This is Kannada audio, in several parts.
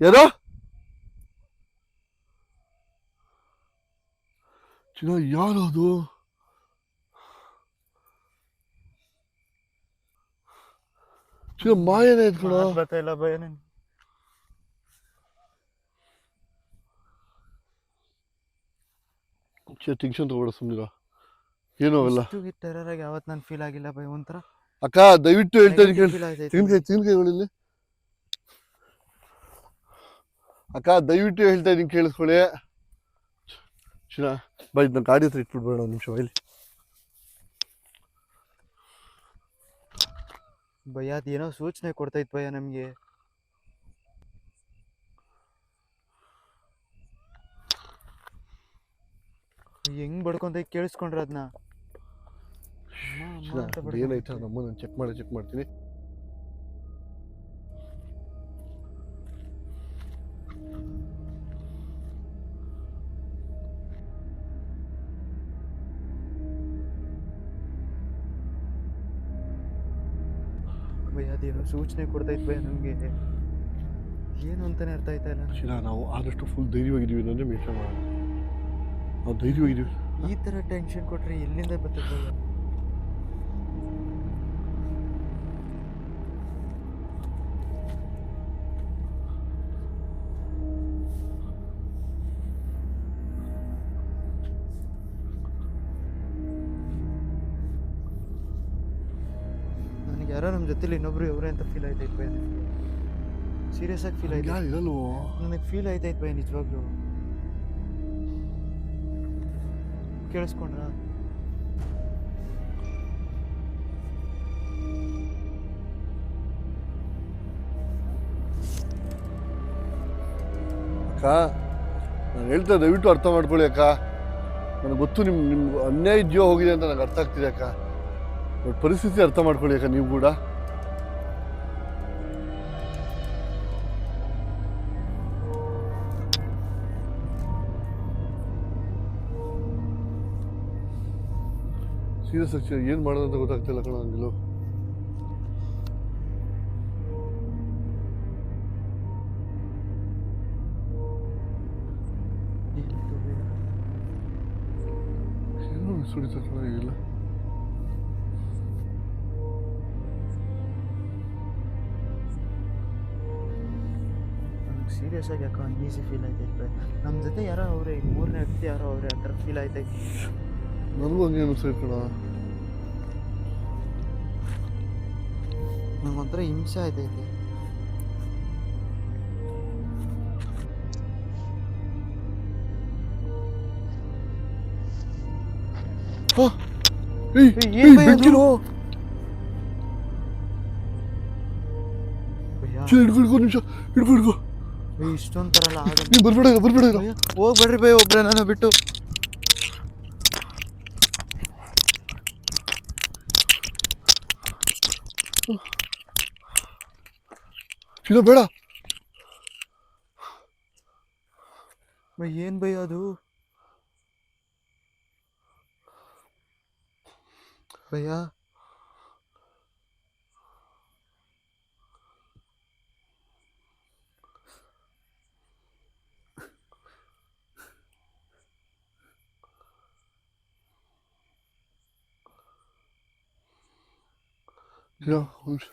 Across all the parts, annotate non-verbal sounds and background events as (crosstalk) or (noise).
ಯಾರೋ ಚಿನ್ನ ಯಾರು ಅದು ಚಿನ್ನ ಮಾಯನೇ ಇದ್ಕೊಳ ಕೂಡ ಬರ್ತಾ ಇಲ್ಲ ಭಯ ನನ್ ಟೆನ್ಷನ್ ತಗೋಬೇಡ ಸುಮ್ಮನಿರ ಏನೂ ಅವೆಲ್ಲ ಟೆರರ್ ಆಗಿ ಅವತ್ತು ನಾನು ಫೀಲ್ ಆಗಿಲ್ಲ ಭಯ ಒಂಥರ ಅಕ್ಕ ದಯವಿಟ್ಟು ಹೇಳ್ತಾ ಇದ್ದೀನಿ ಕೇಳಿ ಫೀಲ್ ಆಯ್ತೈತೆ ತೆಂಗಿನಕಾಯಿ ತೆಂಗಿನಕಾಯಿ ಇಲ್ಲಿ ಅಕ್ಕ ದಯವಿಟ್ಟು ಹೇಳ್ತಾ ಇದ್ದೀನಿ ಕೇಳಿಸ್ಕೊಳ್ಳಿ. ಚಿನ್ನ ಬಾ ನನ್ನ ಗಾಡಿ ಹತ್ರ ಇಟ್ಬಿಡ್ಬೇಡ ಒಂದು ನಿಮಿಷ ಬೈಲಿ ಭಯ ಏನೋ ಸೂಚನೆ ಕೊಡ್ತೈತ್ ಭಯ ನಮಗೆ. ಹೆಂಗ್ ಬಡ್ಕೊಂತ ಕೇಳಿಸ್ಕೊಂಡ್ರ ಅದನ್ನ ಏನಾಯ್ತು? ನಮ್ಮ ನಾನು ಚೆಕ್ ಮಾಡಿ ಚೆಕ್ ಮಾಡ್ತೀನಿ. ಸೂಚನೆ ಕೊಡ್ತಾ ಭಯ ನಮಗೆ. ಏನು ಅಂತಾನೆ ಅರ್ಥ ಆಯ್ತಾ ಇಲ್ಲ? ಶಿಲಾ ನಾವು ಆದಷ್ಟು ಫುಲ್ ಧೈರ್ಯವಾಗಿದ್ದೀವಿ ಅನ್ನೋದೇ ಮೇಷ ಮಾಡೋಣ ನಾವು ಧೈರ್ಯವಾಗಿದ್ದೀವಿ. ಈ ಥರ ಟೆನ್ಷನ್ ಕೊಟ್ಟರೆ ಎಲ್ಲಿಂದ ಬರ್ತದೆ? ಯಾರೋ ನಮ್ಮ ಜೊತೆಲಿ ಇನ್ನೊಬ್ರು ಇವ್ರೆ ಅಂತ ಫೀಲ್ ಆಯ್ತೈತೆ ಭಯ. ನನಗೆ ಸೀರಿಯಸ್ ಆಗಿ ಫೀಲ್ ಆಯ್ತು ಇರಲ್ವೋ ನನಗೆ ಫೀಲ್ ಆಯ್ತೈತೆ ಭಯ ನಿಜವಾಗ್ಲೂ. ಕೇಳಿಸ್ಕೊಂಡ್ರ? ಅಕ್ಕ ನಾನು ಹೇಳ್ತಾ ದಯವಿಟ್ಟು ಅರ್ಥ ಮಾಡ್ಕೊಳ್ಳಿ ಅಕ್ಕ. ನನಗೆ ಗೊತ್ತು ನಿಮ್ಮ ನಿಮ್ಮ ಅನ್ಯಾಯ ಇದೆಯೋ ಹೋಗಿದೆ ಅಂತ ನನಗೆ ಅರ್ಥ ಆಗ್ತಿದೆ ಅಕ್ಕ. ಬಟ್ ಪರಿಸ್ಥಿತಿ ಅರ್ಥ ಮಾಡ್ಕೊಳ್ಳಿ ಯಾಕೆ ನೀವು ಕೂಡ ಸೀರಿಯಸ್ ಆಗಿ ಏನು ಮಾಡೋದಂತ ಗೊತ್ತಾಗ್ತಿಲ್ಲ ಕಣ ಅಂಗಿಲು? ಇಲ್ಲ ಸುಡಿತ ಕಣ ಈಗೆಲ್ಲ ನನಗೆ ಸೀರಿಯಸ್ ಆಗಿ ಯಾಕೋ ಅನ್ಈಸಿ ಫೀಲ್ ಆಯ್ತೈತೆ ನಮ್ಮ ಜೊತೆ ಯಾರೋ ಅವರೇ ಮೂರನೇ ವ್ಯಕ್ತಿ ಯಾರೋ ಅವರೇ ಆ ಥರ ಫೀಲ್ ಆಯ್ತೈತೆ ನನಗೂ ಹಂಗೆ ಅನಿಸ್ತೈತೆ ಕಣ. ನಂಗೆ ಹಿಂಸೆ ಆಯ್ತೈತೆ ಹಿಡ್ಕೊ ಹಿಡ್ಕೊ ನಿಮಿಷ ಹಿಡ್ಕೊ ಹಿಡ್ಕೊ. ಇಷ್ಟೊಂದು ತರಲ್ಲ ನೀವು ಬರ್ಬೇಡ ಬರ್ಬೇಡ. ಹೋಗ್ಬೇಡ್ರಿ ಬೈ ಒಬ್ರೆ ನಾನು ಬಿಟ್ಟು. ಇಲ್ಲ ಬೇಡ. ಭಯ ಏನು ಭಯ ಅದು? ಭಯ ಚಿನ್ನ ಒಂದ್ ನಿಮಿಷ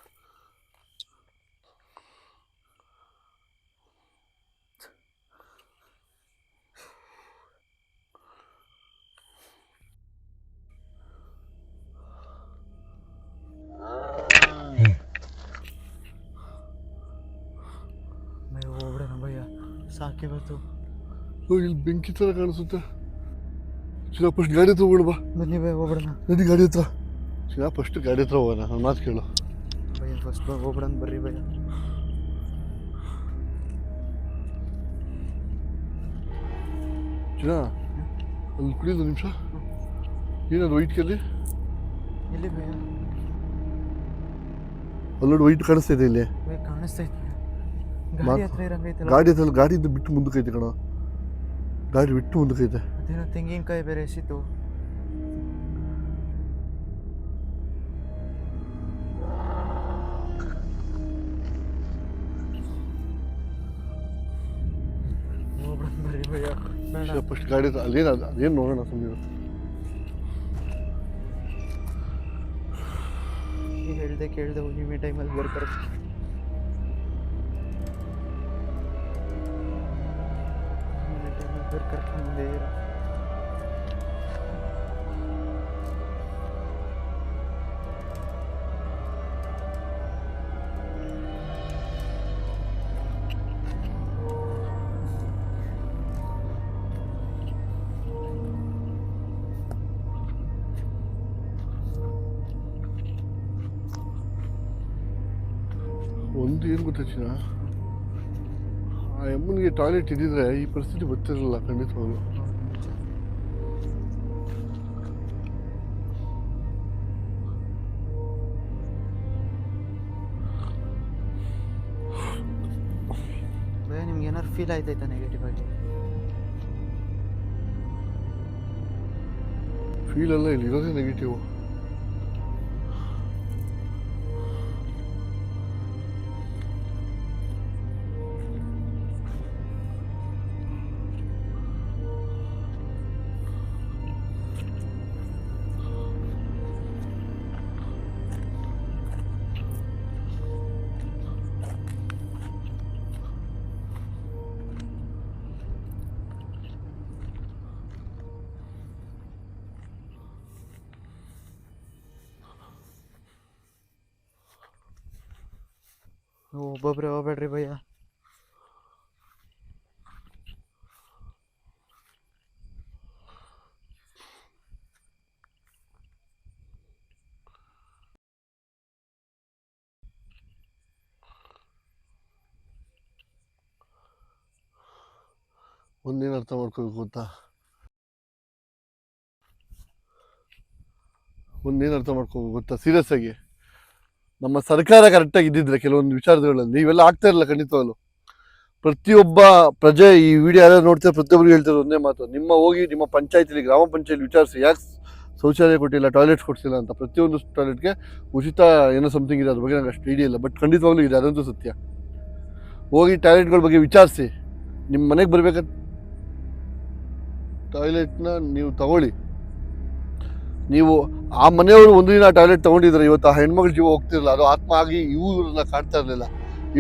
ಭಯ ಹೋಗ್ಬಿಡೋಣ ಭಯ ಸಾಕೆ ಬಂತು ಓ, ಇಲ್ಲಿ ಬೆಂಕಿ ಥರ ಕಾಣಿಸುತ್ತೆ ಚಿನ್ನ ಫಸ್ಟ್ ಗಾಡಿ ಹತ್ರ ಹೋಗೋಣ ಬಾ ಬನ್ನಿ ಭಯ ಹೋಗ್ಬಿಡೋಣ ನಡಿ ಗಾಡಿ ಹತ್ರ ಚಿನ್ನ ಫಸ್ಟ್ ಗಾಡಿ ಹತ್ರ ಹೋಗೋಣ ನನ್ನ ಮಾತು ಕೇಳು. ಭಯ ಫಸ್ಟ್ ಹೋಗ್ಬಿಡೋಣ ಬರ್ರಿ ಭಯ ಚಿನ್ನ ಅಲ್ಲಿ ಕುಡಿಯೋದು ನಿಮಿಷ. ಏನದು ವೈಟ್ ಕಲ್ಲಿ ಎಲ್ಲಿ ಭಯ ಅಲ್ಲೋಡು ವೈಟ್ ಕಾಣಿಸ್ತಾ ಇದೆ ಇಲ್ಲಿ. ಭಯ ಕಾಣಿಸ್ತೈತೆ ಗಾಡಿ ಹತ್ರ ಇರಂಗೈತಲ್ಲ ಗಾಡಿ ಹತ್ರ ಗಾಡಿಯಿಂದ ಬಿಟ್ಟು ಮುಂದಕ್ಕೈತೆ ಕಣ. ಗಾಡಿ ಬಿಟ್ಟು ಮುಂದಕ್ಕೈತೆ ಅದೇನೋ ತೆಂಗಿನಕಾಯಿ ಬೇರೆ ಎಸಿತು ಫಸ್ಟ್ ಗಾಡಿ ಅದೇನು ಅದು ಅದೇನು ನೋಡೋಣ ಸುಮ್ಮನೆ ನೀ ಹೇಳ್ದೆ ಕೇಳ್ದೆ ಹುಣ್ಣಿಮೆ ಟೈಮಲ್ಲಿ ಬರ್ತಾರೆ ಹುಣ್ಣಿಮೆ ಟೈಮಲ್ಲಿ ಬರ್ ಕರ್ಕೊಂಡು ಗೊತ್ತಿನ ಆ ಅಮ್ಮನಿಗೆ ಟಾಯ್ಲೆಟ್ ಇದ್ದಿದ್ರೆ ಈ ಪರಿಸ್ಥಿತಿ ಬರ್ತಿರಲಿಲ್ಲ ಖಂಡಿತವಾಗ್ಲು. ನಿಮ್ಗೆ ಏನಾದ್ರು ಫೀಲ್ ಆಯ್ತಾಯ್ತಾ ನೆಗೆಟಿವ್ ಆಗಿ? ಫೀಲ್ ಎಲ್ಲ ಇಲ್ಲಿ ಇರೋದೇ ನೆಗೆಟಿವ್ ಒಬ್ಬೊಬ್ರೆ ಹೋಗ್ಬೇಡ್ರಿ ಭಯ್ಯ. ಒಂದೇನು ಅರ್ಥ ಮಾಡ್ಕೋಬೇಕು ಗೊತ್ತಾ ಒಂದೇನು ಅರ್ಥ ಮಾಡ್ಕೋಬೇಕು ಗೊತ್ತಾ? ಸೀರಿಯಸ್ ಆಗಿ. ನಮ್ಮ ಸರ್ಕಾರ ಕರೆಕ್ಟಾಗಿ ಇದ್ದಿದ್ರೆ ಕೆಲವೊಂದು ವಿಚಾರಗಳಲ್ಲಿ. ಇವೆಲ್ಲ ಆಗ್ತಾ ಇರಲಿಲ್ಲ ಖಂಡಿತವಾಗ್ಲು. ಪ್ರತಿಯೊಬ್ಬ ಪ್ರಜೆ ಈ ವಿಡಿಯೋ ಯಾರು ನೋಡ್ತಾರೆ ಪ್ರತಿಯೊಬ್ಬರಿಗೆ ಹೇಳ್ತಾರೆ ಒಂದೇ ಮಾತು. ನಿಮ್ಮ ಹೋಗಿ ನಿಮ್ಮ ಪಂಚಾಯತಿಲಿ, ಗ್ರಾಮ ಪಂಚಾಯತ್ ವಿಚಾರಿಸಿ, ಯಾಕೆ ಶೌಚಾಲಯ ಕೊಟ್ಟಿಲ್ಲ ಟಾಯ್ಲೆಟ್ಸ್ ಕೊಡ್ಸಿಲ್ಲ ಅಂತ ಪ್ರತಿಯೊಂದು ಟಾಯ್ಲೆಟ್ಗೆ ಉಚಿತ ಏನೋ ಸಮಥಿಂಗ್ ಇದೆ, ಅದ್ರ ಬಗ್ಗೆ ನಂಗೆ ಅಷ್ಟು ಇಲ್ಲ. ಬಟ್ ಖಂಡಿತವಾಗ್ಲೂ ಇದೆ, ಅದಂತೂ ಸತ್ಯ. ಹೋಗಿ ಟಾಯ್ಲೆಟ್ಗಳ ಬಗ್ಗೆ ವಿಚಾರಿಸಿ. ನಿಮ್ಮ ಮನೆಗೆ ಬರಬೇಕಾದ ಟಾಯ್ಲೆಟ್ನ ನೀವು ತಗೊಳ್ಳಿ. ನೀವು ಆ ಮನೆಯವರು ಒಂದು ದಿನ ಟಾಯ್ಲೆಟ್ ತಗೊಂಡಿದ್ರೆ ಇವತ್ತು ಆ ಹೆಣ್ಮಗಳ ಜೀವ ಹೋಗ್ತಿರಲಿಲ್ಲ ಅದು ಆತ್ಮ ಆಗಿ ಇವ್ರನ್ನ ಕಾಣ್ತಾ ಇರಲಿಲ್ಲ.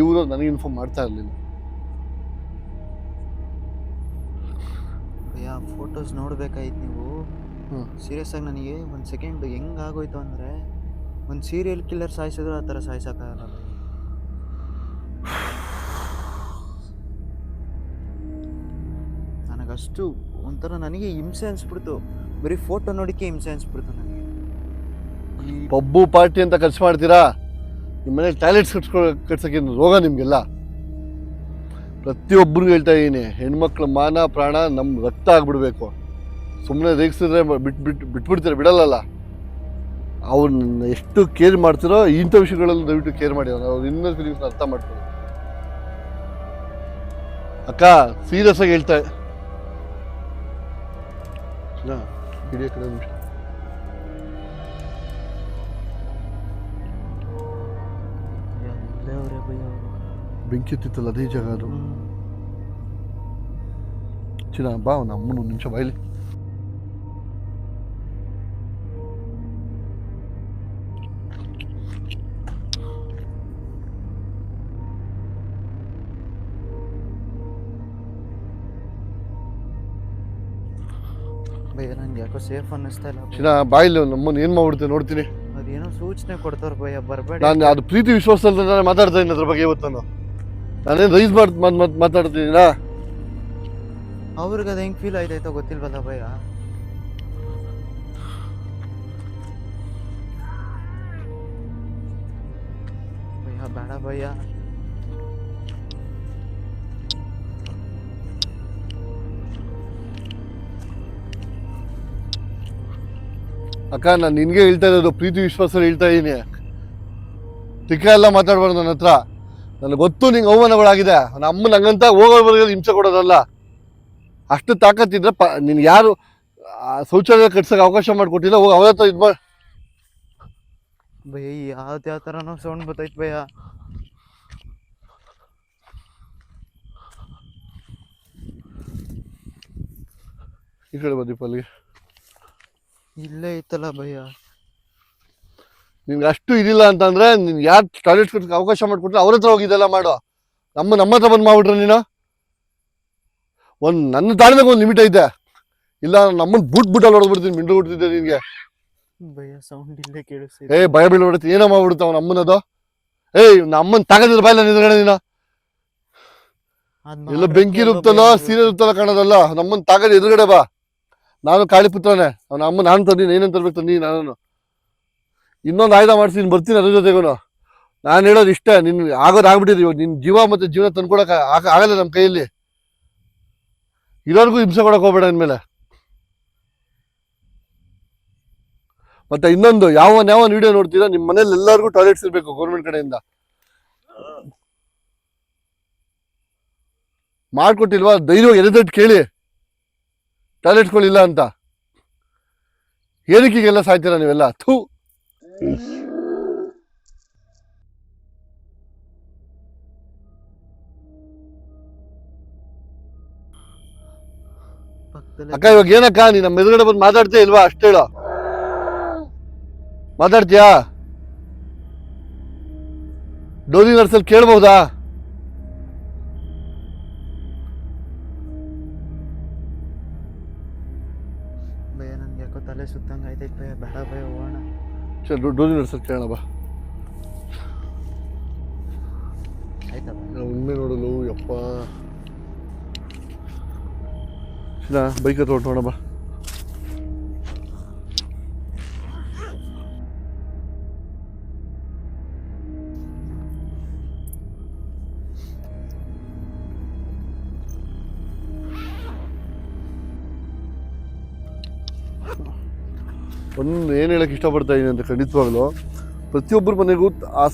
ಇವರು ನನಗೆ ಇನ್ಫಾರ್ಮ್ ಮಾಡ್ತಾ ಇರಲಿಲ್ಲ. ಫೋಟೋಸ್ ನೋಡ್ಬೇಕಾಯ್ತು ನೀವು. ಸೀರಿಯಸ್ ಆಗಿ ನನಗೆ ಒಂದು ಸೆಕೆಂಡ್ ಹೆಂಗ್ ಆಗೋಯ್ತು ಅಂದರೆ ಒಂದು ಸೀರಿಯಲ್ ಕಿಲ್ಲರ್ ಸಾಯಿಸಿದ್ರು ಆ ಥರ ಸಾಯಿಸೋಕ್ಕಾಗಲ್ಲ. ನನಗಷ್ಟು ಒಂಥರ ನನಗೆ ಹಿಂಸೆ ಅನಿಸ್ಬಿಡ್ತು. ಬರೀ ಫೋಟೋ ನೋಡಿಕೆ ಹಿಂಸೆ ಅನ್ಸ್ಬಿಡ್ತು ನನಗೆ ಪಬ್ಬು ಪಾರ್ಟಿ ಅಂತ ಖರ್ಚು ಮಾಡ್ತೀರಾ? ನಿಮ್ಮ ಮನೇಲಿ ಟಾಯ್ಲೆಟ್ಸ್ ಕಟ್ಸ್ಕೊ ಕಟ್ಸೋಕೆ ರೋಗ ನಿಮಗೆಲ್ಲ? ಪ್ರತಿಯೊಬ್ಬರಿಗೂ ಹೇಳ್ತಾ ಇದ್ದೀನಿ ಹೆಣ್ಮಕ್ಳು ಮಾನ, ಪ್ರಾಣ ನಮ್ಮ ರಕ್ತ ಆಗ್ಬಿಡ್ಬೇಕು. ಸುಮ್ಮನೆ ರೇಗಿಸಿದ್ರೆ ಬಿಟ್ಟು ಬಿಟ್ಟು ಬಿಟ್ಬಿಡ್ತೀರ, ಬಿಡಲ್ಲಲ್ಲ? ಅವ್ರನ್ನ ಎಷ್ಟು ಕೇರ್ ಮಾಡ್ತಿರೋ ಇಂಥ ವಿಷಯಗಳಲ್ಲಿ ದಯವಿಟ್ಟು ಕೇರ್ ಮಾಡಿ, ಅವ್ರು ಇನ್ನೊಂದು ಫೀಲಿಂಗ್ಸ್ನ ಅರ್ಥ ಮಾಡ್ಕೊಳ್ಳಿ. ಅಕ್ಕ ಸೀರಿಯಸ್ ಆಗಿ ಹೇಳ್ತಾ ವಿಡಿಯೋ ಕಡೆ ಒಂದ್ ನಿಮಿಷ ಎಲ್ಲೇ ಅವರೇ ಭಯ ಅವರು ಬೆಂಕಿ ಹತ್ತಿತ್ತಲ್ಲ ಅದೇ ಜಾಗ ಯಾಕೋ ಸೇಫ್ ಅನ್ನಿಸ್ತಾ ಇಲ್ಲ ಬಾಯಲ್ಲಿ ಚಿನ್ನ ಬಾಯ್ಲಿ ಏನು ಮಾಡ್ಬಿಡ್ತೀನಿ ನೋಡ್ತೀನಿ. ಅದೇನೋ ಸೂಚನೆ ಕೊಡ್ತಾರ ಭಯ ಬರಬೇಡ. ನಾನು ಅದು ಪ್ರೀತಿ ವಿಶ್ವಾಸದಲ್ಲಿ ನಾನು ಮಾತಾಡ್ತಾ ಇದ್ದೀನಿ ಅದ್ರ ಬಗ್ಗೆ ಇವತ್ತು ನಾನು. ನಾನೇನು ರೈಸ್ ಮಾಡಿ ಮಾತಾಡ್ತಿದ್ದೀನಾ ಅವ್ರಿಗೆ ಅದು ಹೆಂಗ್ ಫೀಲ್ ಆಯ್ತಾಯ್ತೋ ಗೊತ್ತಿಲ್ವಲ್ಲ ಭಯ? ಭಯ ಬೇಡ ಭಯ. ಅಕ್ಕ ನಾನು ನಿನಗೆ ಹೇಳ್ತಾ ಇರೋದು ಪ್ರೀತಿ ವಿಶ್ವಾಸದಲ್ಲಿ ಹೇಳ್ತಾ ಇದ್ದೀನಿ ತಿಕ್ಕ ಎಲ್ಲ ಮಾತಾಡ್ಬಾರ್ದು ನನ್ನ ಹತ್ರ. ನನಗೆ ಗೊತ್ತು ನಿಂಗೆ ಅವಮಾನಗಳಾಗಿದೆ. ನನ್ನ ಅಮ್ಮನ ಹಂಗಂತ ಬರೋದು ಹಿಂಸೆ ಕೊಡೋದಲ್ಲ. ಅಷ್ಟು ತಾಕತ್ತಿದ್ರೆ ಪ ನಿನ್ಗೆ ಯಾರು ಶೌಚಾಲಯ ಕಟ್ಸೋಕೆ ಅವಕಾಶ ಮಾಡಿಕೊಟ್ಟಿಲ್ಲ ಹೋಗಿ ಅವ್ರ ಹತ್ರ ಇದು ಮಾಡಿ ಯಾವ್ದು ಯಾವ ಥರನೋ ಸೌಂಡ್ ಬರ್ತೈತೆ ಭಯ. ಈ ಕಡೆ ಬಂದಿಪ್ಪ ದೀಪಾಲಿಗೆ ಇಲ್ಲೇ ಇತ್ತಲ್ಲ ಭಯ್ಯ ನಿನ್ಗೆ ಅಷ್ಟು ಇದಿಲ್ಲ ಅಂತಂದ್ರೆ ನಿನ್ ಯಾರು ಟಾಯ್ಲೆಟ್ ಅವಕಾಶ ಮಾಡಿಕೊಟ್ರೆ ಅವ್ರ ಹತ್ರ ಹೋಗಿ ಇದೆಲ್ಲ ಮಾಡು. ನಮ್ಮ ನಮ್ಮ ಹತ್ರ ಬಂದು ಮಾಡ್ಬಿಟ್ರೆ ನೀನು? ಒಂದು ನನ್ನ ತಾಳ್ಮೆಗೆ ಒಂದು ಲಿಮಿಟ್ ಐತೆ. ಇಲ್ಲ ನಮ್ಮನ್ನ ಬುಟ್ ಬುಟ್ಟಲ್ಲಿ ಹೊಡೆದ್ಬಿಡ್ತೀನಿ ಮಿಂಡು ಬಿಡ್ತಿದ್ದೆ ನಿನ್ಗೆ. ಭಯ್ಯ ಸೌಂಡ್ ಇಲ್ಲೇ ಏ ಭಯ ಬೀಳ್ಬಿಡುತ್ತೆ ಏನೋ ಮಾಡ್ಬಿಡುತ್ತೆ ಅವ್ನ ಅಮ್ಮನದು. ಏಯ್ ನಮ್ಮನ್ ತಗದಿರ ಬಾಯಿಲ್ಲ ನಿನ್ನ ನೀನು ಎಲ್ಲ ಬೆಂಕಿ ಇರುತ್ತಲ್ಲ ಭಯ ಸೀರೆ ಇರುತ್ತಲ್ಲ ಕಾಣೋದಲ್ಲ ನಮ್ಮನ್ ತಾಗದ ಎದುರುಗಡೆ ಬಾ. ನಾನು ಕಾಳಿ ಪುತ್ರನೇ. ಅವನ ಅಮ್ಮ ನಾನು ತಂದೀನಿ ಏನಂತ ತರ್ಬೇಕು ತಂದೀನಿ ನಾನು ಇನ್ನೊಂದು ಆಯ್ದ ಮಾಡ್ತೀನಿ ಬರ್ತೀನಿ ಅದ್ರ ಜೊತೆಗೂ ನಾನು ಹೇಳೋದು ಇಷ್ಟೇ, ನಿನ್ ಆಗೋದು ಆಗ್ಬಿಟ್ಟಿದ್ರಿ ಇವಾಗ. ನಿನ್ ಜೀವ ಮತ್ತೆ ಜೀವನ ತಂದ್ಕೊಡಕ್ ಆಗ- ಆಗಲ್ಲ ನಮ್ಮ ಕೈಯಲ್ಲಿ. ಇರೋರಿಗೂ ಹಿಂಸೆ ಕೊಡಕ್ ಹೋಗ್ಬೇಡ ಅಂದ್ಮೇಲೆ ಮತ್ತೆ ಇನ್ನೊಂದು ಯಾವ ಯಾವ ವಿಡಿಯೋ ನೋಡ್ತೀರಾ? ನಿಮ್ಮ ಮನೇಲಿ ಎಲ್ಲರಿಗೂ ಟಾಯ್ಲೆಟ್ಸ್ ಇರಬೇಕು ಗೌರ್ಮೆಂಟ್ ಕಡೆಯಿಂದ. ಮಾಡ್ಕೊಟ್ಟಿಲ್ವಾ? ಧೈರ್ಯವಾಗಿ ಎದೆದಟ್ಟು ಕೇಳಿ. ಟಾಯ್ಲೆಟ್ಗಳಿಲ್ಲ ಅಂತ. ಏನಕ್ಕೀಗೆಲ್ಲ ಸಾಯ್ತೀರಾ ನೀವೆಲ್ಲ? ಥೂ. ಅಕ್ಕ, ಇವಾಗ ಏನಕ್ಕ ನೀ ನಮ್ಮ ಎದುರುಗಡೆ ಬಂದು ಮಾತಾಡ್ತೀಯ ಇಲ್ವಾ? ಅಷ್ಟು ಹೇಳ. ಮಾತಾಡ್ತೀಯಾ? ಡೋಲಿ ನರ್ಸಲ್ಲಿ ಕೇಳ್ಬಹುದಾ? ಸರಿ ಡೋಲಿ ನರ್ಸಲ್ಲಿ ಕೇಳೋಣ ಬಾ. ಒಮ್ಮೆ ನೋಡಲು ಯಪ್ಪ. ಬೈಕ್ ಹತ್ರ ಹೊರಟೋಣ ಬಾ. ಒಂದು ಏನು ಹೇಳಕ್ಕೆ ಇಷ್ಟಪಡ್ತಾ ಇದ್ದೀನಿ ಅಂತ ಖಂಡಿತವಾಗ್ಲೂ ಪ್ರತಿಯೊಬ್ಬರ ಮನೆಗೂ ಆ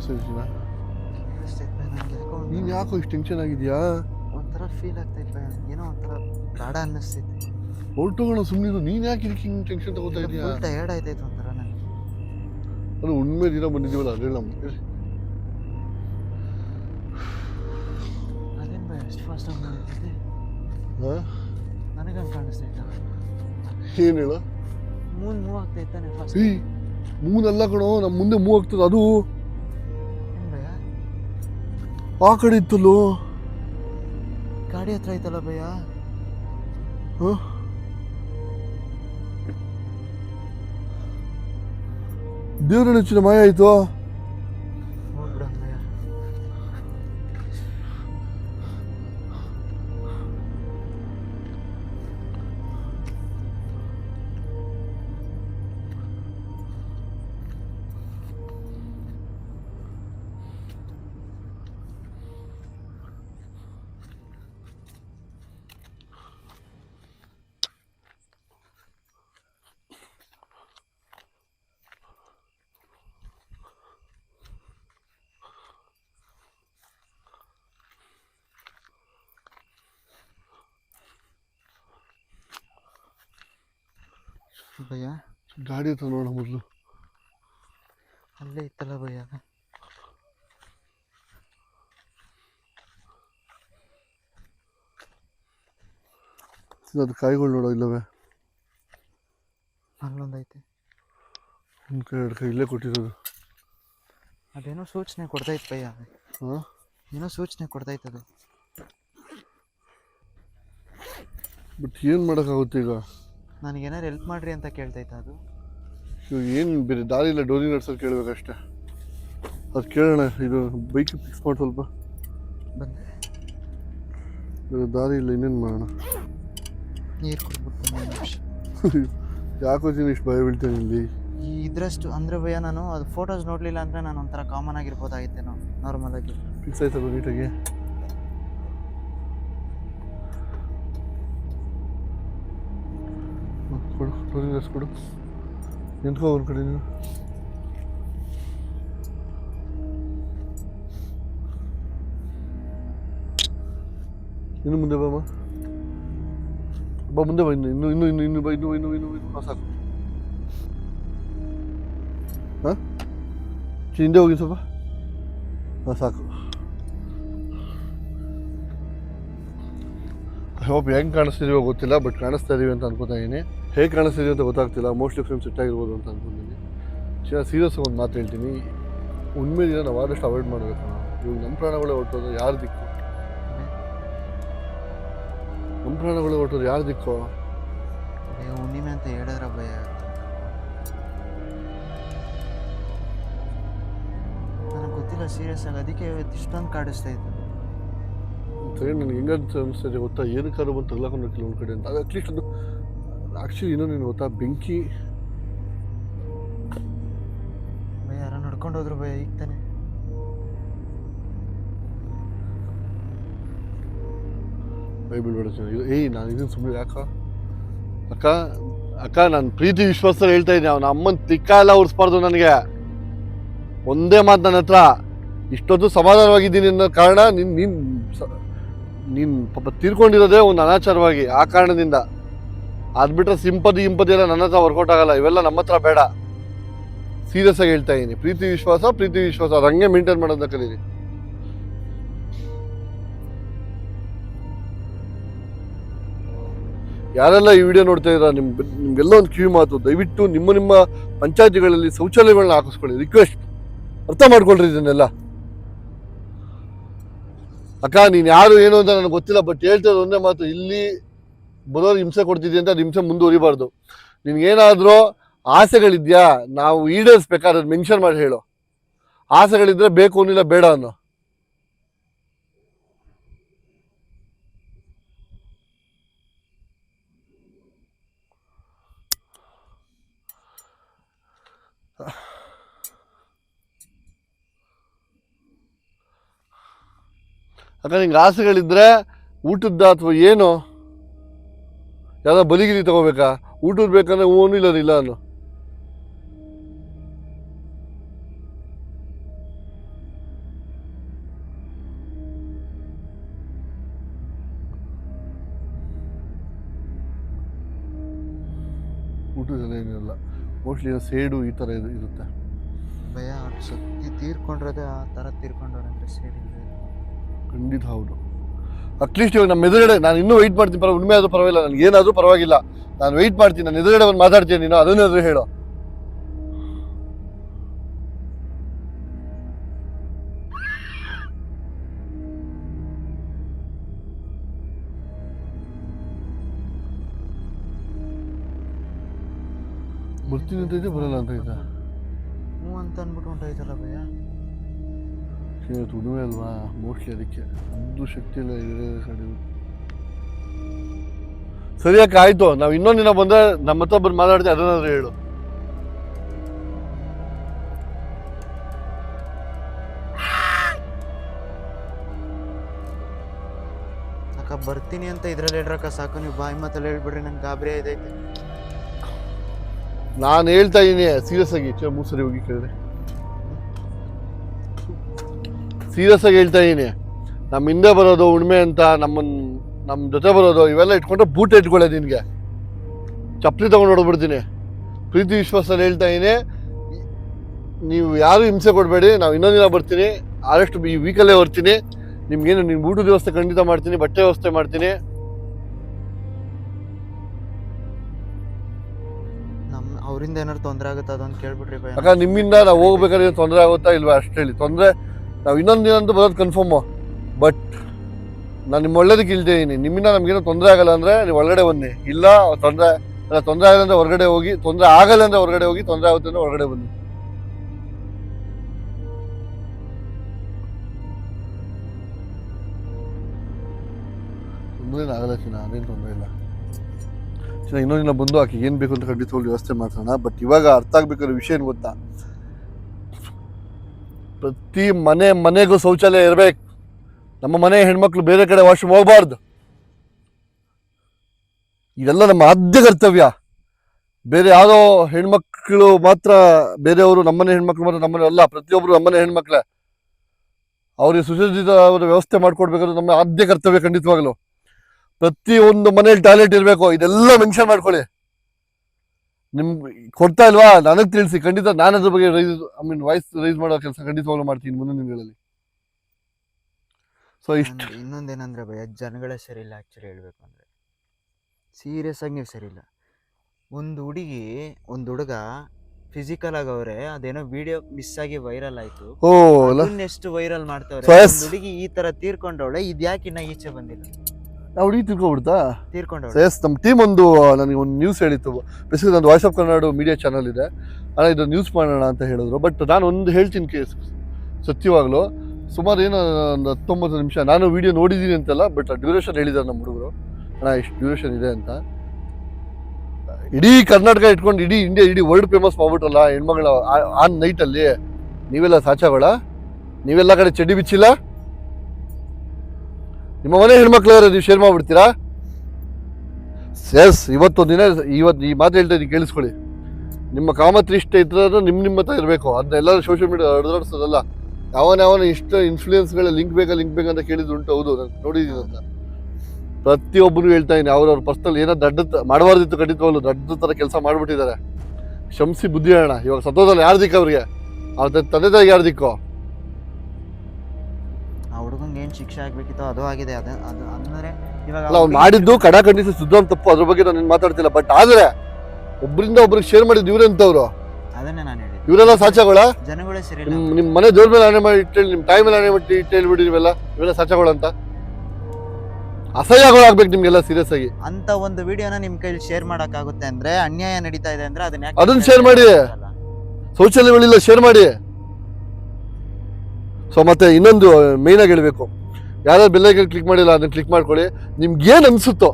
ಸ್- ನೀನು ಯಾಕೋ ಇಷ್ಟು ಟೆನ್ಷನ್ ಆಗಿದ್ಯಾ ಒಂಥರ ಫೀಲ್ ಆಗ್ತೈತೆ ಭಯ ಏನೋ ಒಂಥರ ಬೇಡ ಅನ್ನಿಸ್ತೈತೆ ಹೊರಟೋಗೋಣ ಸುಮ್ಮನೆ ನೀನ್ ಯಾಕೆ ಇದಕ್ಕೆ ಹಿಂಗೆ ಟೆನ್ಷನ್ ತಗೋತಾ ಇದೀಯಾ ಫುಲ್ ಟಯರ್ಡ್ ಆಯ್ತೈತೆ ಒಂಥರ ನನಗೆ ಅದು ಉಣ್ಮೆ ದಿನ ಬಂದಿದ್ದೀವಲ್ಲ ಅದೇ ನಮ್ಮ ಅದೇನು ಭಯ ಎಷ್ಟು ಮಾಡಿದ್ದೆ ನನಗಂಗೆ ಕಾಣಿಸ್ತೈತೆ ಏನು ಹೇಳ ಮೂನ್ ಮೂವ್ ಆಗ್ತೈತಾನೆ ಫಾಸ್ಟ್ ಮೂನಲ್ಲ ಕಣೋ ನಮ್ಮ ಮುಂದೆ ಮೂವ್ ಆಗ್ತದೆ ಅದು ಆ ಕಡೆ ಇತ್ತಲ್ಲೋ? ಗಾಡಿ ಹತ್ರ ಐತಲ್ಲ ಭಯ ಹ? ದೇವ್ರ ನೆಚ್ಚಿನ ಮಾಯ ಆಯ್ತು? ಭಯ? ಗಾಡಿ ಹತ್ರ ನೋಡೋ ಮೊದಲು. ಅಲ್ಲೇ ಇತ್ತಲ್ಲ ಭಯ? ಅದು ಕಾಯಿಗಳು ನೋಡೋ ಇಲ್ಲವೇ? ಅಲ್ಲೊಂದೈತೆ. ಒಂದು ಕೈ ಎರಡು ಕೈ ಇಲ್ಲೇ ಕೊಟ್ಟಿರೋದು. ಅದೇನೋ ಸೂಚನೆ ಕೊಡ್ತೈತೆ ಭಯ. ಹಾಂ? ಏನೋ ಸೂಚನೆ ಕೊಡ್ತೈತೆ ಅದು ಬಟ್ ಏನು ಮಾಡೋಕ್ಕಾಗುತ್ತೆ ಈಗ? ನನಗೇನಾರು ಹೆಲ್ಪ್ ಮಾಡ್ರಿ ಅಂತ ಕೇಳ್ತೈತೆ ಅದು? ಇವಾಗ ಏನು ಬೇರೆ ದಾರಿ ಇಲ್ಲ ಡೋರಿ ನಡ್ಸೋದು ಕೇಳಬೇಕಷ್ಟೆ. ಅದು ಕೇಳೋಣ ಇದು ಬೈಕ್ ಫಿಕ್ಸ್ ಮಾಡಿ ಸ್ವಲ್ಪ. ಬಂದೆ. ದಾರಿ ಇಲ್ಲ ಇನ್ನೇನು ಮಾಡೋಣ? ನೀರು ಕುಡ್ಬಿಟ್ಟು (laughs) ಯಾಕೋ ಇಷ್ಟು ಭಯ ಬೀಳ್ತೇನೆ ಇಲ್ಲಿ? ಈ ಇದ್ರಷ್ಟು ಅಂದರೆ ಭಯ ನಾನು ಅದು ಫೋಟೋಸ್ ನೋಡಲಿಲ್ಲ ಅಂದರೆ ನಾನು ಒಂಥರ ಕಾಮನ್ ಆಗಿರ್ಬೋದಾಗಿತ್ತೇನೋ ನಾರ್ಮಲ್ ಆಗಿ. ಫಿಕ್ಸ್ ಆಯ್ತಲ್ಲ ನೀಟಾಗಿ ಕೊಡು ಕ್ಲೋಸಿಂಗ್ ಕೊಡು. ನಿಂತ್ಕೋ ಒಂದು ಕಡೆ ನೀನು. ಇನ್ನು ಮುಂದೆ ಬಾಮ ಬಾ, ಮುಂದೆ ಬಾ ಇನ್ನು ಇನ್ನು ಇನ್ನು ಇನ್ನು ಬಾ, ಇನ್ನು ಇನ್ನು ಇನ್ನು ಇನ್ನು ಸಾಕು. ಹಾಂ? ಹಿಂದೆ ಹೋಗಿ ಸ್ವಲ್ಪ. ಹಾಂ, ಸಾಕು. ಹೋಪ್ ಹೆಂಗೆ ಕಾಣಿಸ್ತಿದೀವೋ ಗೊತ್ತಿಲ್ಲ ಬಟ್ ಕಾಣಿಸ್ತಾ ಇದ್ದೀವಿ ಅಂತ ಅನ್ಕೋತಾ ಇದ್ದೀನಿ ಹೇಗೆ ಕಾಣಿಸ್ತಿದೆ ಅಂತ ಗೊತ್ತಾಗ್ತಿಲ್ಲ. ಮೋಸ್ಟ್ಲಿ ಫ್ರೇಮ್ ಸೆಟ್ ಆಗಿರ್ಬೋದು ಅಂತ ಅನ್ಕೊಂಡಿದ್ದೀನಿ. ಚಿನ್ನ ಸೀರಿಯಸ್ ಒಂದು ಮಾತು ಹೇಳ್ತೀನಿ. ಉಣ್ಮೆ ದಿನ ನಾವು ಆದಷ್ಟು ಅವಾಯ್ಡ್ ಮಾಡಬೇಕು ಇವಾಗ ನಮ್ಮ ಪ್ರಾಣಗಳೇ ಹೊರಟೋದು ಯಾರು ದಿಕ್ಕು? ನಮ್ಮ ಪ್ರಾಣಗಳೇ ಹೊರಟೋದು ಯಾರು ದಿಕ್ಕು? ಹುಣ್ಣಿಮೆ ಅಂತ ಹೇಳಿದ್ರ ಭಯ ನನಗೆ ಗೊತ್ತಿಲ್ಲ ಸೀರಿಯಸ್ ಆಗಿ. ಅದಕ್ಕೆ ಇಷ್ಟೊಂದು ಕಾಡಿಸ್ತಾ ಇತ್ತು ಸರಿ ನನಗೆ ಹೆಂಗಂತ ಅನಿಸ್ತದೆ ಗೊತ್ತಾ ಏನಕ್ಕಾದ್ರೂ ಬಂದು ತಗ್ಲಾಕೊಂಡು ಒಂದು ಕಡೆ ಅಂತ. ಅದು ಅಟ್ಲೀಸ್ಟ್ ಅದು ಆ್ಯಕ್ಚುಲಿ ಇನ್ನೂ ನೀನು ಗೊತ್ತಾ ಬೆಂಕಿ. ಭಯ ಯಾರ ನಡ್ಕೊಂಡು ಹೋದ್ರು ಭಯ ಈಗ ತಾನೆ. ಬೈ ಬಿಡ್ಬೇಡ ಚೆನ್ನಾಗಿ ಇದು ಏಯ್ ನಾನು ಇದನ್ನು ಸುಮ್ಮನೆ ಯಾಕ? ಅಕ್ಕ ಅಕ್ಕ ನಾನು ಪ್ರೀತಿ ವಿಶ್ವಾಸದಲ್ಲಿ ಹೇಳ್ತಾ ಇದ್ದೀನಿ. ಅವನ ಅಮ್ಮನ ತಿಕ್ಕ ಎಲ್ಲ ಉರ್ಸ್ಬಾರ್ದು ನನಗೆ. ಒಂದೇ ಮಾತು ನನ್ನ ಹತ್ರ. ಇಷ್ಟೊತ್ತು ಸಮಾಧಾನವಾಗಿದ್ದೀನಿ ಅನ್ನೋ ಕಾರಣ ನಿನ್ ನೀನು ನೀನ್ ಪಾಪ ತೀರ್ಕೊಂಡಿರೋದೇ ಒಂದು ಅನಾಚಾರವಾಗಿ ಆ ಕಾರಣದಿಂದ. ಅದು ಬಿಟ್ಟರೆ ಸಿಂಪದಿ ಇಂಪದಿ ಎಲ್ಲ ನನ್ನ ಹತ್ರ ವರ್ಕೌಟ್ ಆಗಲ್ಲ, ಇವೆಲ್ಲ ನಮ್ಮ ಹತ್ರ ಬೇಡ. ಸೀರಿಯಸ್ ಆಗಿ ಹೇಳ್ತಾ ಇದ್ದೀನಿ ಪ್ರೀತಿ ವಿಶ್ವಾಸ ಪ್ರೀತಿ ವಿಶ್ವಾಸ ಹಂಗೆ ಮೇಂಟೈನ್ ಮಾಡೋದನ್ನ ಕಲೀರಿ ಯಾರೆಲ್ಲ ಈ ವಿಡಿಯೋ ನೋಡ್ತಾ ಇದ್ದೀರಾ, ನಿಮ್, ನಿಮ್ಗೆಲ್ಲ ಒಂದು ಕಿವಿ ಮಾತು, ದಯವಿಟ್ಟು ನಿಮ್ಮ ನಿಮ್ಮ ಪಂಚಾಯತಿಗಳಲ್ಲಿ ಶೌಚಾಲಯಗಳನ್ನ ಹಾಕಿಸ್ಕೊಳ್ಳಿ ರಿಕ್ವೆಸ್ಟ್ ಅರ್ಥ ಮಾಡ್ಕೊಳ್ರಿ ಇದನ್ನೆಲ್ಲ. ಅಕ್ಕ, ನೀನು ಯಾರು, ಏನು ಅಂತ ನನಗೆ ಗೊತ್ತಿಲ್ಲ ಬಟ್ ಹೇಳ್ತಾ ಒಂದೇ ಮಾತು, ಇಲ್ಲಿ ಬರೋರು ಹಿಂಸೆ ಕೊಡ್ತಿದ್ದೆ ಅಂತ ಹಿಂಸೆ ಮುಂದುವರಿಬಾರ್ದು. ನಿನಗೇನಾದರೂ ಆಸೆಗಳಿದೆಯಾ? ನಾವು ಈಡೇರಿಸ್ಬೇಕಾದ್ರೆ ಮೆನ್ಷನ್ ಮಾಡಿ ಹೇಳು. ಆಸೆಗಳಿದ್ರೆ ಬೇಕು ಅನ್ನಿಲ್ಲ ಬೇಡ ಅನ್ನೋ. ಯಾಕಂದ್ರೆ ನಿಂಗೆ ಆಸೆಗಳಿದ್ರೆ ಊಟದ ಅಥವಾ ಏನು? ಯಾವ್ದೋ ಬಲಿಗಿರಿ ತಗೋಬೇಕಾ? ಊಟದ ಬೇಕಂದ್ರೆ ಹೂವನು ಇಲ್ಲ ಇಲ್ಲ ಅನ್ನು. ಏನಿಲ್ಲ ಮೋಸ್ಟ್ಲಿ ಸೇಡು ಈ ಥರ ಇದು ಇರುತ್ತೆ. ಭಯ ಅವ್ರು ಸತ್ತಿ ತೀರ್ಕೊಂಡಿರೋದೇ ಆ ಥರ ತೀರ್ಕೊಂಡವ್ರೆ ಅಂದರೆ ಸೇರಿ ಖಂಡಿತ ಹೌದು. ಅಟ್ಲೀಸ್ಟ್ ಇವಾಗ ನಮ್ಮ ಎದುರುಗಡೆ ನಾನು ಇನ್ನೂ ವೆಯ್ಟ್ ಮಾಡ್ತೀನಿ ಪರವಾಗಿ ಉಣ್ಮೆ ಆದರೂ ಪರವಾಗಿಲ್ಲ, ನನಗೆ ಏನಾದರೂ ಪರವಾಗಿಲ್ಲ. ನಾನು ವೆಯ್ಟ್ ಮಾಡ್ತೀನಿ ನಾನು ಎದುರುಗಡೆ ಒಂದು ಮಾತಾಡ್ತೀನಿ ನೀನು ಅದನ್ನಾದರೂ ಹೇಳು. ಬರ್ತೀನಿ ಅಂತ ಇದೆ ಬರಲ್ಲ ಅಂತ ಇದೆ ಹ್ಞೂ ಅಂತ ಅಂದ್ಬಿಟ್ಟು ಹೊಂಟಾಯ್ತಲ್ಲ ಭಯ ಇವತ್ತು ದುಡಿಮೆ ಅಲ್ವಾ? ಮೋಸ್ಟ್ಲಿ ಅದಕ್ಕೆ. ಅದು ಶಕ್ತಿ ಇಲ್ಲ ಇದೆ ಕಡೆ ಸರಿಯಾಗಿ ಆಯ್ತು. ನಾವು ಇನ್ನೊಂದು ದಿನ ಬಂದ್ರೆ ನಮ್ಮ ಹತ್ರ ಬಂದು ಮಾತಾಡ್ತೀವಿ ಅದನ್ನಾದ್ರೂ ಹೇಳು. ಅಕ್ಕ ಬರ್ತೀನಿ ಅಂತ ಇದ್ರಲ್ಲಿ ಹೇಳ್ರಕ್ಕ ಸಾಕು. ನೀವು ಬಾಯಿ ಮಾತಲ್ಲಿ ಹೇಳ್ಬಿಡ್ರಿ ನಂಗೆ ಗಾಬರಿ ಆಯ್ತೈತೆ ನಾನು ಹೇಳ್ತಾ ಇದ್ದೀನಿ ಸೀರಿಯಸ್ ಆಗಿ ಚೆ ಮೂರು ಸರಿ ಹೋಗಿ ಕೇಳಿದೆ ಸೀರಿಯಸ್ ಆಗಿ ಹೇಳ್ತಾ ಇದ್ದೀನಿ ನಮ್ಮ ಹಿಂದೆ ಬರೋದು ಉಣ್ಮೆ ಅಂತ ನಮ್ಮನ್ ನಮ್ಮ ಜೊತೆ ಬರೋದು ಇವೆಲ್ಲ ಇಟ್ಕೊಂಡ್ರೆ ಬೂಟ್ ಇಟ್ಕೊಳ್ಳೆ ನಿನಗೆ. ಚಪ್ಪಲಿ ತೊಗೊಂಡು ಹೊಡ್ಬಿಡ್ತೀನಿ. ಪ್ರೀತಿ ವಿಶ್ವಾಸದಲ್ಲಿ ಹೇಳ್ತಾ ಇದ್ದೀನಿ ನೀವು ಯಾರು ಹಿಂಸೆ ಕೊಡಬೇಡಿ ನಾವು ಇನ್ನೊಂದಿನ ದಿನ ಬರ್ತೀನಿ. ಆದಷ್ಟು ಈ ವೀಕಲ್ಲೇ ಬರ್ತೀನಿ. ನಿಮ್ಗೇನು ನಿಮ್ಮ ಊಟದ ವ್ಯವಸ್ಥೆ ಖಂಡಿತ ಮಾಡ್ತೀನಿ ಬಟ್ಟೆ ವ್ಯವಸ್ಥೆ ಮಾಡ್ತೀನಿ. ನಮ್ಮ ಅವರಿಂದ ಏನಾದ್ರು ತೊಂದರೆ ಆಗುತ್ತಾ ಅದೊಂದು ಕೇಳ್ಬಿಟ್ರಿ ಯಾಕಂದ್ರೆ ಅಕ್ಕ ನಿಮ್ಮಿಂದ ನಾವು ಹೋಗ್ಬೇಕಾದ್ರೆ ತೊಂದರೆ ಆಗುತ್ತಾ ಇಲ್ವಾ? ಅಷ್ಟೇ ಹೇಳಿ. ತೊಂದರೆ ನಾವು ಇನ್ನೊಂದು ದಿನ ಅಂತೂ ಬರೋದು ಕನ್ಫರ್ಮು ಬಟ್ ನಾನು ನಿಮ್ಮ ಒಳ್ಳೇದಕ್ಕೆ ಇಲ್ದೇ ಇದೀನಿ. ನಿಮ್ಮಿಂದ ನಮಗೇನೋ ತೊಂದರೆ ಆಗಲ್ಲ ಅಂದರೆ ನೀವು ಒಳಗಡೆ ಬನ್ನಿ. ಇಲ್ಲ, ತೊಂದರೆ ಅಲ್ಲ ತೊಂದರೆ ಆಗಲ್ಲ ಅಂದರೆ ಹೊರಗಡೆ ಹೋಗಿ, ತೊಂದರೆ ಆಗಲ್ಲ ಅಂದರೆ ಹೊರಗಡೆ ಹೋಗಿ, ತೊಂದರೆ ಆಗುತ್ತೆ ಅಂದರೆ ಹೊರಗಡೆ ಬನ್ನಿ. ತೊಂದರೆ ಆಗಲ್ಲ ಚಿನ್ನ, ಅದೇನು ತೊಂದರೆ ಇಲ್ಲ. ಚಿನ್ನ, ಇನ್ನೊಂದು ದಿನ ಬಂದು ಆಕೆ ಏನು ಬೇಕು ಅಂತ ಖಂಡಿತವಾಗ್ಲೂ ವ್ಯವಸ್ಥೆ ಮಾಡ್ಸೋಣ. ಬಟ್ ಇವಾಗ ಅರ್ಥ ಆಗ್ಬೇಕಾದ್ರೆ ವಿಷಯ ಏನು ಗೊತ್ತಾ? ಪ್ರತಿ ಮನೆ ಮನೆಗೂ ಶೌಚಾಲಯ ಇರಬೇಕು. ನಮ್ಮ ಮನೆ ಹೆಣ್ಮಕ್ಳು ಬೇರೆ ಕಡೆ ವಾಶ್ರೂಮ್ ಹೋಗಬಾರ್ದು. ಇದೆಲ್ಲ ನಮ್ಮ ಆದ್ಯ ಕರ್ತವ್ಯ. ಬೇರೆ ಯಾವುದೋ ಹೆಣ್ಮಕ್ಳು ಮಾತ್ರ, ಬೇರೆಯವರು ನಮ್ಮನೆ ಹೆಣ್ಮಕ್ಳು ಮಾತ್ರ ನಮ್ಮನೆ ಅಲ್ಲ ಪ್ರತಿಯೊಬ್ಬರು ನಮ್ಮನೆ ಹೆಣ್ಮಕ್ಳೇ. ಅವ್ರಿಗೆ ಸುಸಜ್ಜಿತ ವ್ಯವಸ್ಥೆ ಮಾಡ್ಕೊಡ್ಬೇಕಾದ್ರೆ ನಮ್ಮ ಆದ್ಯ ಕರ್ತವ್ಯ ಖಂಡಿತವಾಗಲು. ಪ್ರತಿ ಒಂದು ಮನೇಲಿ ಟಾಯ್ಲೆಟ್ ಇರಬೇಕು, ಇದೆಲ್ಲ ಮೆನ್ಷನ್ ಮಾಡ್ಕೊಳ್ಳಿ. ನಿಮ್ ಕೊಡ್ತಾ ಇಲ್ವಾ? ನನಗೆ ತಿಳಿಸಿ. ಖಂಡಿತ ನಾನು ಅದ್ರ ಬಗ್ಗೆ raise I mean voice raise ಮಾಡೋ ಕೆಲಸ ಖಂಡಿತವಾಗ್ಲೂ ಮಾಡ್ತೀನಿ ಮುಂದಿನ ದಿನಗಳಲ್ಲಿ. ಸೊ ಇಷ್ಟು. ಇನ್ನೊಂದೇನಂದ್ರೆ ಭಯ ಜನಗಳೇ ಸರಿ ಇಲ್ಲ ಆ್ಯಕ್ಚುಲಿ ಹೇಳ್ಬೇಕು ಅಂದರೆ. ಸೀರಿಯಸ್ ಆಗಿ ನೀವು ಸರಿ ಇಲ್ಲ ಒಂದು ಹುಡುಗಿ ಒಂದು ಹುಡುಗ ಫಿಸಿಕಲ್ ಆಗಿ ಅವ್ರೆ ಅದೇನೋ ವಿಡಿಯೋ ಮಿಸ್ ಆಗಿ ವೈರಲ್ ಆಯ್ತು. ಓ ಎಷ್ಟು ವೈರಲ್ ಮಾಡ್ತಾವ್ರೆ? ಹುಡುಗಿ ಈ ತರ ತೀರ್ಕೊಂಡವಳೆ ಇದ್ಯಾಕೆ ಇನ್ನ ಈಚೆ ಬಂದಿಲ್ಲ? ಹುಡುಗಿ ತಿಳ್ಕೊಬಿಡ್ತಾ? ತೀರ್ಕೊಂಡು ಎಸ್ ನಮ್ಮ ಟೀಮ್ ಒಂದು ನನಗೆ ಒಂದು ನ್ಯೂಸ್ ಹೇಳಿತ್ತು. ಬೇಸಿಕಲಿ ನಂದು voice of Kannada media channel ಇದೆ. ಅಣ್ಣ ಇದು ನ್ಯೂಸ್ ಮಾಡೋಣ ಅಂತ ಹೇಳಿದ್ರು. ಬಟ್ ನಾನು ಒಂದು ಹೇಳ್ತೀನಿ ಕೇಸ್. ಸತ್ಯವಾಗ್ಲೂ ಸುಮಾರು ಏನು ಒಂದು ಹತ್ತೊಂಬತ್ತು ನಿಮಿಷ ನಾನು ವಿಡಿಯೋ ನೋಡಿದ್ದೀನಿ ಅಂತಲ್ಲ ಬಟ್ ಡ್ಯೂರೇಷನ್ ಹೇಳಿದ್ದಾರೆ ನಮ್ಮ ಹುಡುಗರು. ಅಣ್ಣ ಇಷ್ಟು ಡ್ಯೂರೇಷನ್ ಇದೆ ಅಂತ. ಇಡೀ ಕರ್ನಾಟಕ ಇಟ್ಕೊಂಡು ಇಡೀ ಇಂಡಿಯಾ ಇಡೀ ವರ್ಲ್ಡ್ ಫೇಮಸ್ ಮಾಡ್ಬಿಟ್ರಲ್ಲ ಹೆಣ್ಮಗಳ ಆ ನೈಟಲ್ಲಿ ನೀವೆಲ್ಲ ಸಾಚಾಗಳ ನೀವೆಲ್ಲ ಕಡೆ ಚಡ್ಡಿ ಬಿಚ್ಚಿಲ್ಲ? ನಿಮ್ಮ ಮನೆ ಹೆಣ್ಮಕ್ಳು ನೀವು ಶೇರ್ ಮಾಡ್ಬಿಡ್ತೀರಾ? ಎಸ್ ಇವತ್ತೊಂದು ದಿನ, ಇವತ್ತು ಈ ಮಾತು ಹೇಳ್ತಾ ಇದ್ದೀನಿ, ಕೇಳಿಸ್ಕೊಳ್ಳಿ. ನಿಮ್ಮ ಕಾಮತ್ರಿ ಇಷ್ಟ ಇದ್ರೆ ನಿಮ್ಮ ನಿಮ್ಮ ಹತ್ರ ಇರಬೇಕು. ಅದನ್ನ ಎಲ್ಲರೂ ಸೋಷಿಯಲ್ ಮೀಡಿಯಾ ಹರಿದಾಡ್ಸೋದಲ್ಲ. ಯಾವನ ಯಾವನ ಇಷ್ಟ ಇನ್ಫ್ಲೂಯೆನ್ಸ್ಗಳ ಲಿಂಕ್ ಬೇಕಾ ಲಿಂಕ್ ಬೇಕಾ ಅಂತ ಕೇಳಿದ್ದು ಉಂಟು, ಹೌದು, ನಾನು ನೋಡಿದ್ದೀನಿ ಅಂತ ಪ್ರತಿಯೊಬ್ಬರು ಹೇಳ್ತಾ ಇದ್ದೀನಿ, ಅವ್ರವ್ರ ಪರ್ಸ್ನಲ್ ಏನೋ ದಡ್ಡ ಮಾಡಬಾರ್ದಿತ್ತು ಖಂಡಿತವಾಗ್ಲು ದಡ್ಡ ಥರ ಕೆಲಸ ಮಾಡಿಬಿಟ್ಟಿದ್ದಾರೆ. ಕ್ಷಮಿಸಿ ಬುದ್ಧಿ ಹೇಳೋಣ ಇವಾಗ ಸತ್ತೋದಲ್ಲ ಯಾರು ದಿಕ್ಕ ಅವ್ರಿಗೆ? ಅವ್ರ ತಂದೆ ತಾಯಿಗೆ ಯಾರು ದಿಕ್ಕೋ ಏನ್ ಶಿಕ್ಷೆ ಆಗ್ಬೇಕಿತ್ತು ಅದು ಆಗಿದೆ. ಅದ ಅದು ಅಂದ್ರೆ ಇವಾಗ ಅಲ್ಲ ಅವ್ನು ಮಾಡಿದ್ದು ಕಡ ಖಂಡಿಸಿ ಶುದ್ಧ ತಪ್ಪು. ಅದ್ರ ಬಗ್ಗೆ ನಾನು ಮಾತಾಡ್ತಿಲ್ಲ. ಬಟ್ ಆದ್ರೆ ಒಬ್ಬರಿಂದ ಒಬ್ರಿಗೆ ಶೇರ್ ಮಾಡಿದ್ದು ಇವ್ರೆಂತವ್ರು ಅದನ್ನೇ ನಾನು ಹೇಳಿದ್ದು. ಇವರೆಲ್ಲ ಸಾಚಗಳ ಜನಗಳೇ ಸರಿ ಇಲ್ಲ ನಿಮ್ ನಿಮ್ ಮನೆ ದೇವ್ರ ಮೇಲೆ ಆನೆ ಮಾಡಿ ಇಟ್ಟೇಳಿ ನಿಮ್ ತಾಯಿ ಮೇಲೆ ಆಣೆ ಮಾಡಿ ಇಟ್ಟೇಳ್ಬಿಡಿ ನೀವೆಲ್ಲ. ಇವೆಲ್ಲ ಸಾಚಗಳು ಅಂತ. ಅಸಹ್ಯಗಳು ಆಗ್ಬೇಕು ನಿಮ್ಗೆಲ್ಲ ಸೀರಿಯಸ್ ಆಗಿ. ಅಂತ ಒಂದು ವಿಡಿಯೋನ ನಿಮ್ ಕೈಲಿ ಶೇರ್ ಮಾಡಕ್ ಆಗುತ್ತೆ ಅಂದ್ರೆ ಅನ್ಯಾಯ ನಡೀತಾ ಇದೆ ಅಂದ್ರೆ ಅದನ್ನ ಯಾಕೆ ಅದನ್ನ share ಮಾಡಿ. ಶೌಚಾಲಯಗಳಿಲ್ಲ ಶೇರ್ ಮಾಡಿ. ಸೊ ಮತ್ತೆ ಇನ್ನೊಂದು ಮೇನ್ ಆಗಿ ಹೇಳ್ಬೇಕು. ಯಾರ್ಯಾರು ಬೆಲ್ಲೈಕನ್ ಕ್ಲಿಕ್ ಮಾಡಿಲ್ಲ, ಅದನ್ನ ಕ್ಲಿಕ್ ಮಾಡ್ಕೊಳ್ಳಿ. ನಿಮ್ಗೆ ಏನ್ ಅನ್ಸುತ್ತೋ,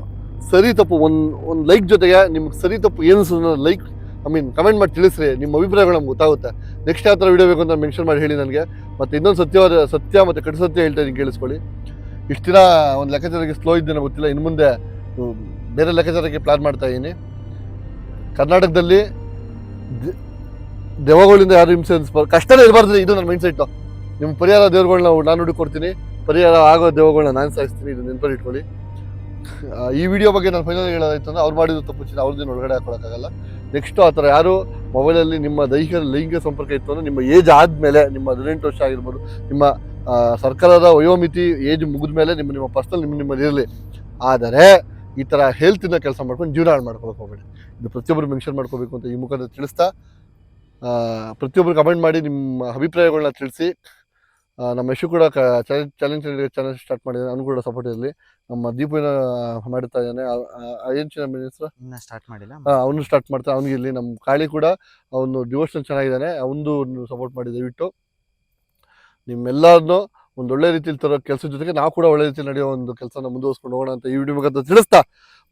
ಸರಿ ತಪ್ಪು, ಒಂದು ಒಂದು ಲೈಕ್ ಜೊತೆಗೆ ನಿಮ್ಗೆ ಸರಿ ತಪ್ಪು ಏನು ಲೈಕ್ ಐ ಮೀನ್ ಕಮೆಂಟ್ ಮಾಡಿ ತಿಳಿಸ್ರಿ. ನಿಮ್ಮ ಅಭಿಪ್ರಾಯಗಳು ನಮ್ಗೆ ಗೊತ್ತಾಗುತ್ತೆ. ನೆಕ್ಸ್ಟ್ ಯಾವ ಥರ ವಿಡಿಯೋ ಬೇಕು ಅಂತ ಮೆನ್ಷನ್ ಮಾಡಿ ಹೇಳಿ ನನಗೆ. ಮತ್ತೆ ಇನ್ನೊಂದು ಸತ್ಯವಾದ, ಸತ್ಯ ಮತ್ತೆ ಕಡು ಸತ್ಯ ಹೇಳ್ತಾ ಇದ್ದೀನಿ, ಕೇಳಿಸ್ಕೊಳ್ಳಿ. ಇಷ್ಟು ಒಂದು ಲೆಕ್ಕಾಚಾರಕ್ಕೆ ಸ್ಲೋ ಇದ್ದೇನೆ ಗೊತ್ತಿಲ್ಲ. ಇನ್ನು ಮುಂದೆ ಬೇರೆ ಲೆಕ್ಕಾಚಾರಕ್ಕೆ ಪ್ಲಾನ್ ಮಾಡ್ತಾ ಇದ್ದೀನಿ. ಕರ್ನಾಟಕದಲ್ಲಿ ದೆವಗಳಿಂದ ಯಾರು ಹಿಂಸೆ ಅನ್ಸ್ಬಾರ್ದು ಕಷ್ಟನೇ ಇರಬಾರ್ದು ಇದು ನನ್ನ ಮೈಂಡ್ ಸೆಟ್ಟು ನಿಮ್ಮ ಪರಿಹಾರ ದೇವ್ರುಗಳ್ನ ನಾನು ಹುಡುಕೊಡ್ತೀನಿ ಪರಿಹಾರ ಆಗೋ ದೇವಗಳನ್ನ ನಾನು ಸಾಯಿಸ್ತೀನಿ ಇದು ನೆನಪಲ್ಲಿ ಇಟ್ಕೊಳ್ಳಿ. ಈ ವಿಡಿಯೋ ಬಗ್ಗೆ ನಾನು ಫೈನಲ್ ಹೇಳೋದಾಯ್ತು ಅಂದ್ರೆ ಅವ್ರು ಮಾಡಿದ್ರು ತಪ್ಪು ಚಿನ್ನ ಅವ್ರದ್ದೇನು ಒಳಗಡೆ ಹಾಕೊಳಕ್ಕಾಗಲ್ಲ. ನೆಕ್ಸ್ಟ್ ಆ ಥರ ಯಾರು ಮೊಬೈಲಲ್ಲಿ ನಿಮ್ಮ ದೈಹಿಕ ಲೈಂಗಿಕ ಸಂಪರ್ಕ ಇತ್ತು ಅಂದ್ರೆ ನಿಮ್ಮ ಏಜ್ ಆದಮೇಲೆ, ನಿಮ್ಮ ಹದಿನೆಂಟು ವರ್ಷ ಆಗಿರ್ಬೋದು, ನಿಮ್ಮ ಸರ್ಕಾರದ ವಯೋಮಿತಿ ಏಜ್ ಮುಗಿದ ಮೇಲೆ ನಿಮ್ಮ ನಿಮ್ಮ ಪರ್ಸನಲ್ ನಿಮ್ಮ ನಿಮ್ಮಲ್ಲಿ ಇರಲಿ. ಆದರೆ ಈ ಥರ ಹೆಲ್ತಿನ ಕೆಲಸ ಮಾಡ್ಕೊಂಡು ಜೀವನ ಹಾಳು ಮಾಡ್ಕೊಳಕ್ಕೆ ಹೋಗ್ಬೇಡಿ. ಇದು ಪ್ರತಿಯೊಬ್ಬರು ಮೆನ್ಷನ್ ಮಾಡ್ಕೋಬೇಕು ಅಂತ ಈ ಮುಖಾಂತರ ತಿಳಿಸ್ತಾ ಪ್ರತಿಯೊಬ್ಬರು ಕಮೆಂಟ್ ಮಾಡಿ ನಿಮ್ಮ ಅಭಿಪ್ರಾಯಗಳನ್ನ ತಿಳಿಸಿ ನಮ್ಮ ಯಶು ಕೂಡ ಚಾಲೆಂಜ್ ಚಾಲೆಂಜ್ ಚಾಲೆಂಜ್ ಸ್ಟಾರ್ಟ್ ಮಾಡಿದ್ದಾನೆ ಅವನು ಕೂಡ ಸಪೋರ್ಟ್ ಇರಲಿ. ನಮ್ಮ ದೀಪನ ಮಾಡ್ತಾ ಇದ್ದಾನೆ. ಏನು ನಮ್ಮ ಹೆಸರು ಇನ್ನ ಸ್ಟಾರ್ಟ್ ಮಾಡಿಲ್ಲ. ಅವನು ಸ್ಟಾರ್ಟ್ ಮಾಡ್ತಾನೆ ಅವ್ನಿಗೆ ಇಲ್ಲಿ ನಮ್ಮ ಕಾಳಿ ಕೂಡ ಅವನು ಡಿವೋಷನ್ ಚೆನ್ನಾಗಿದ್ದಾನೆ. ಅವನು ಸಪೋರ್ಟ್ ಮಾಡಿ ದಯವಿಟ್ಟು. ನಿಮ್ಮೆಲ್ಲರನ್ನೂ ಒಂದು ಒಳ್ಳೆ ರೀತಿಯಲ್ಲಿ ತರೋ ಕೆಲಸದ ಜೊತೆಗೆ ನಾವು ಕೂಡ ಒಳ್ಳೆ ರೀತಿಯಲ್ಲಿ ನಡೆಯೋ ಒಂದು ಕೆಲಸನ ಮುಂದುವರ್ಸ್ಕೊಂಡು ಹೋಗೋಣ ಅಂತ ಈ ವಿಡಿಯೋ ಮುಖಾಂತರ ತಿಳಿಸ್ತಾ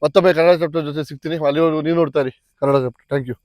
ಮತ್ತೊಮ್ಮೆ ಕನ್ನಡ ಚಾಪ್ಟರ್ ಜೊತೆ ಸಿಗ್ತೀನಿ. ಅಲ್ಲಿವರೆಗೂ ನೀವು ನೋಡ್ತಾ ಇರಿ. Kannada chapter thank you